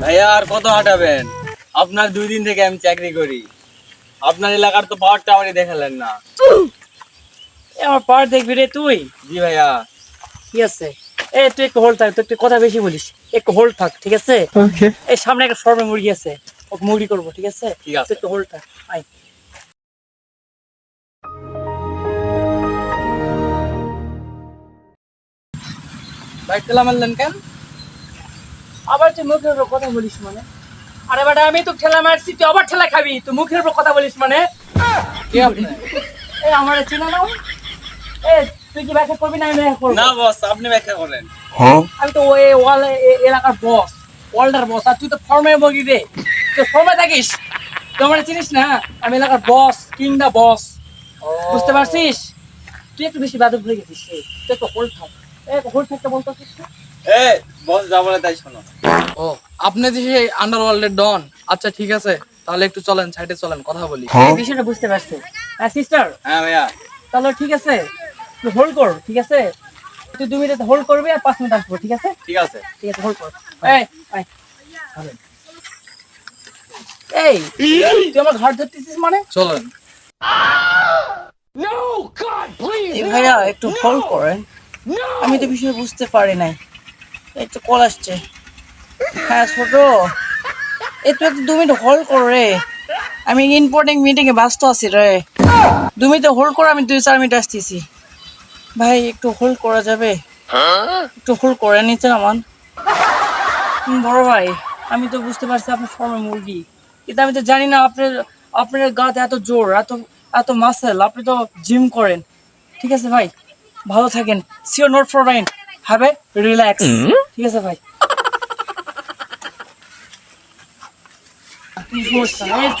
ভাইয়া আর কত হাঁটাবেন? আপনার দুই দিন থেকে আমি চাকরি করি। আপনার এলাকার তো পাওয়ার টাওয়ারই দেখালেন না। আমার পার দেখবি রে তুই? জি ভাইয়া। ঠিক আছে। এ তুই একটু হোল্ড থাক তুই একটু কথা বেশি বলিস। একটু হোল্ড থাক ঠিক আছে? এই সামনে একটা ফর্মে মুরগি আছে। ওকে মুরগি করব ঠিক আছে? ঠিক আছে। একটু হোল্ড থাক আয়। বাইক তেলা মারলেন কেন? আবার তুই মুখের উপর কথা বলিস মানে? আরে বেটা আমি তো ঠেলা মারছি তুই আবার ঠেলা খাবি তুই মুখের উপর কথা বলিস মানে? কে আপনি? এ আমার চিনা নাও এ তুই কি ব্যাখ্যা করবি না আমি ব্যাখ্যা করব? না বস আপনি ব্যাখ্যা করেন আমি তো ওই ওয়াল এলাকার বস ওয়ার্ল্ডার বস আর তুই তো ফর্মে বগি রে। তুই ফর্মে থাকিস? তুই আমার চিনিস না? আমি এলাকার বস কিং দা বস বুঝতে পারছিস? তুই একটু বেশি বাদক হয়ে গেছিস তুই একটু হোল্ড থাক এ হোল্ড থাকতে বলতো এ বস যা বলে তাই শোনো। ও আপনি যে সেই আন্ডারওয়ার্ল্ডের ডন আচ্ছা ঠিক আছে তাহলে একটু চলেন সাইডে চলেন কথা বলি। বিষয়টা বুঝতে পারছি। হ্যাঁ সিস্টার হ্যাঁ ভাইয়া। তাহলে ঠিক আছে তুই হোল্ড কর ঠিক আছে? তুই দু মিনিট হোল্ড করবি আর পাঁচ মিনিট আসব ঠিক আছে? ঠিক আছে। ঠিক আছে হোল্ড কর। এই আয়। এই তুই আমার ঘাট ধরতেছিস মানে? চলেন। ভাইয়া একটু হোল্ড করেন। আমি তো বিষয় বুঝতে পারি নাই। একটু কল আসছে। হ্যাঁ ছোট। এই তুই একটু দু মিনিট হোল্ড কর রে। আমি ইম্পর্টেন্ট মিটিং এ ব্যস্ত আছি রে। দু মিনিট হোল্ড কর, আমি দুই চার মিনিট আসতেছি। ভাই, একটু হোল্ড করা যাবে? একটু হোল্ড করে নিচ্ছেন আমার। বড় ভাই, আমি তো বুঝতে পারছি আপনার ফর্মে মুরগি। কিন্তু আমি তো জানি না আপনার আপনার গাতে এত জোর, এত এত মাসেল আপনি তো জিম করেন। ঠিক আছে ভাই? ভালো থাকেন। Sure note for mind have a relax ঠিক আছে ভাই।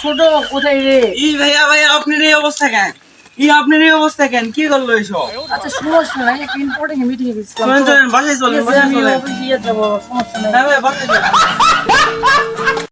ছোট কোথায় রে? ই ভাইয়া ভাইয়া আপনার এই অবস্থা কেন? ই আপনার এই অবস্থা কেন? কি করল এইসব আচ্ছা সমস্যা নাই একটা ইম্পর্টেন্ট মিটিং এ গেছিলাম। চলেন চলেন বাসায় চলেন বাসায় চলেন। সমস্যা নাই। হ্যাঁ ভাই বাসায় চলেন।